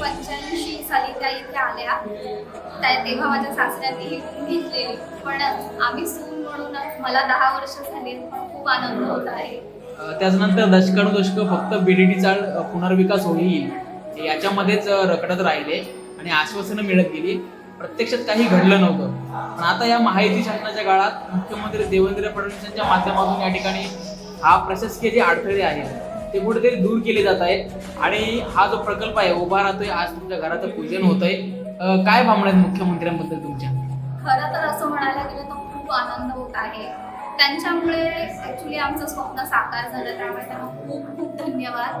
पंच्याऐंशी साली त्या इथे आल्या. त्या तेव्हा माझ्या सासऱ्यांनी घेतलेली पण आम्ही सून म्हणून मला दहा वर्ष झाली. खूप आनंद होत आहे. त्याचनंतर त्याच्यानंतर दशकानुदशक फक्त बीडीटीचा पुनर्विकास होईल. याच्यामध्येच रकडत रखडत राहिले आणि आश्वासनं मिळत गेली. प्रत्यक्षात काही घडलं नव्हतं. पण आता या माहिती शासनाच्या काळात मुख्यमंत्री देवेंद्र फडणवीसांच्या माध्यमातून या ठिकाणी हा प्रशासकीय जे अडथळे आहेत ते कुठेतरी दूर केले जात आहेत. आणि हा जो प्रकल्प आहे उभा राहतोय आज तुमच्या घराचं पूजन होत आहे काय भावना आहेत मुख्यमंत्र्यांबद्दल तुमच्या? खरं तर असं म्हणायला गेलं तर खूप आनंद होत आहे. त्यांच्यामुळे ॲक्च्युली आमचं स्वप्न साकार झालं त्यामुळे त्यांना खूप खूप धन्यवाद.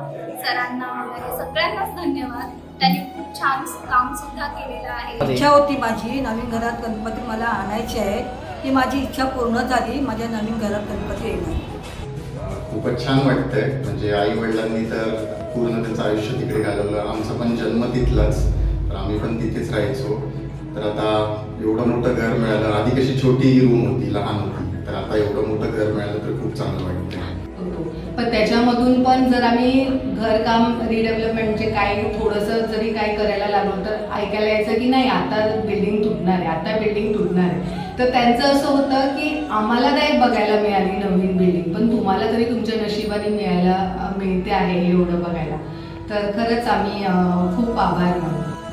सरांना वगैरे सगळ्यांनाच धन्यवाद. त्यांनी खूप छान काम सुद्धा केलेलं आहे. इच्छा होती माझी नवीन घरात गणपती मला आणायची आहे ती माझी इच्छा पूर्ण झाली. माझ्या नवीन घरात गणपती येणार. खूपच छान वाटतंय. म्हणजे आई वडिलांनी तर पूर्ण त्यांचं आयुष्य तिकडे घालवलं. आमचा पण जन्म तिथलाच. तर आम्ही पण तिथेच राहायचो. तर आता एवढं मोठं घर मिळालं. आधी कशी छोटी रूम होती लहान होती. तर आता एवढं मोठं घर मिळालं तर खूप चांगलं वाटतंय. हो, पण त्याच्यामधून पण जर आम्ही घरकाम रिडेव्हलपमेंटचे काय थोडंसं जरी काय करायला लागलो तर ऐकायला यायचं की नाही आता बिल्डिंग तुटणार आहे आता बिल्डिंग तुटणार आहे. तर त्यांचं असं होतं की आम्हाला नाही बघायला मिळाली नवीन बिल्डिंग तरी तुमच्या नशिबाने मिळायला मिळते आहे एवढं बघायला. तर खरंच आम्ही खूप आभार मानतो.